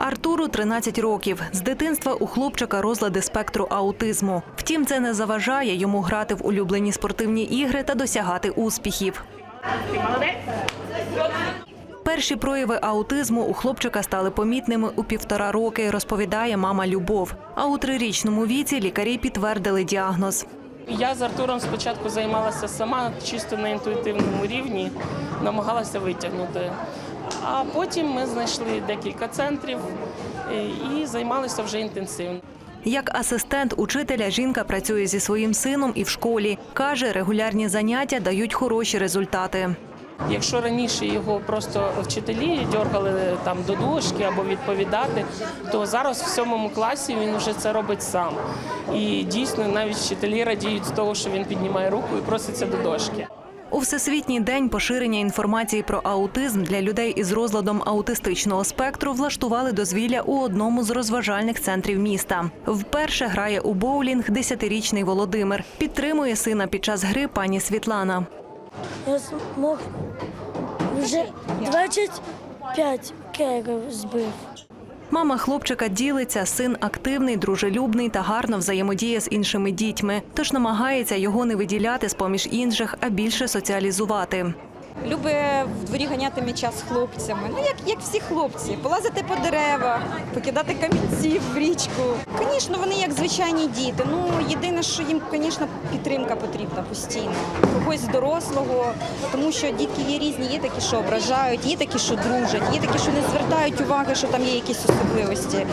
Артуру 13 років. З дитинства у хлопчика розлади спектру аутизму. Втім, це не заважає йому грати в улюблені спортивні ігри та досягати успіхів. Перші прояви аутизму у хлопчика стали помітними у півтора роки, розповідає мама Любов. А у трирічному віці лікарі підтвердили діагноз. Я з Артуром спочатку займалася сама чисто на інтуїтивному рівні, намагалася витягнути. А потім ми знайшли декілька центрів е, і займалися вже інтенсивно. Як асистент учителя жінка працює зі своїм сином і в школі. Каже, регулярні заняття дають хороші результати. Якщо раніше його просто вчителі дергали там до дошки або відповідати, то зараз в сьомому класі він вже це робить сам. І дійсно навіть вчителі радіють з того, що він піднімає руку і проситься до дошки. У всесвітній день поширення інформації про аутизм для людей із розладом аутистичного спектру влаштували дозвілля у одному з розважальних центрів міста. Вперше грає у боулінг десятирічний Володимир. Підтримує сина під час гри пані Світлана. Я змог вже 25 кегів збив. Мама хлопчика ділиться, син активний, дружелюбний та гарно взаємодіє з іншими дітьми, тож намагається його не виділяти з поміж інших, а більше соціалізувати. Любить в дворі ганяти м'яча з хлопцями. Ну, як, як всі хлопці, полазити по деревах, покидати камінці в річку. Звісно, вони як звичайні діти. Ну, єдине, що їм, звісно, підтримка потрібна постійно. Когось дорослого, тому що дітки є різні, є такі, що ображають, є такі, що дружать, є такі, що не звертають уваги, що там є якісь особливості.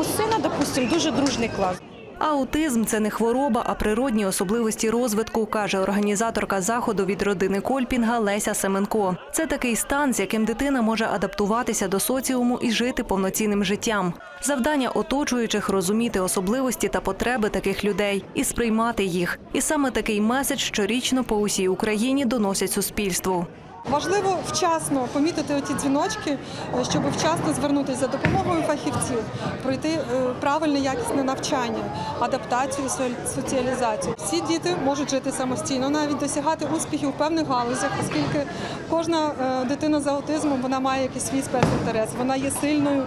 У сина, допустимо, дуже дружний клас. Аутизм це не хвороба, а природні особливості розвитку, каже організаторка заходу від родини Кольпінга Леся Семенко. Це такий стан, з яким дитина може адаптуватися до соціуму і жити повноцінним життям. Завдання оточуючих розуміти особливості та потреби таких людей і сприймати їх. І саме такий меседж щорічно по усій Україні доносять суспільству. Важливо вчасно помітити оті дзвіночки, е, щоб вчасно звернутися за допомогою фахівців, пройти е, правильне якісне навчання, адаптацію, соціалізацію. Всі діти можуть жити самостійно, навіть досягати успіхів у певних галузях, оскільки кожна е, дитина з аутизмом вона має якийсь свій спецінтерес, вона є сильною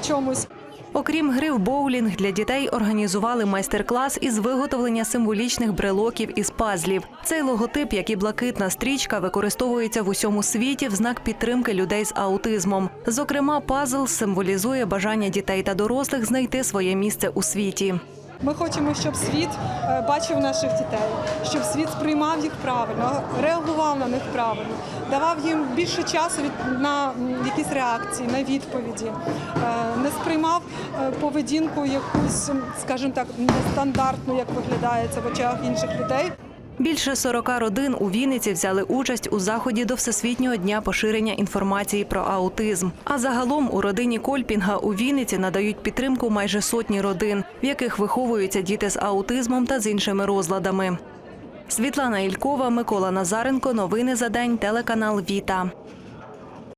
в чомусь. Окрім гри в боулінг, для дітей організували майстер-клас із виготовлення символічних брелоків із пазлів. Цей логотип, як і блакитна стрічка, використовується в усьому світі в знак підтримки людей з аутизмом. Зокрема, пазл символізує бажання дітей та дорослих знайти своє місце у світі. Ми хочемо, щоб світ е, бачив наших дітей, щоб світ сприймав їх правильно, реагував на них правильно, давав їм більше часу на якісь реакції, на відповіді, е, не сприймав е, поведінку якусь, скажімо так, нестандартну, як виглядає це в очах інших людей. Більше 40 родин у Вінниці взяли участь у заході до Всесвітнього дня поширення інформації про аутизм. А загалом у родині Кольпінга у Вінниці надають підтримку майже сотні родин, в яких виховуються діти з аутизмом та з іншими розладами. Світлана Ількова, Микола Назаренко. Новини за день. Телеканал Віта.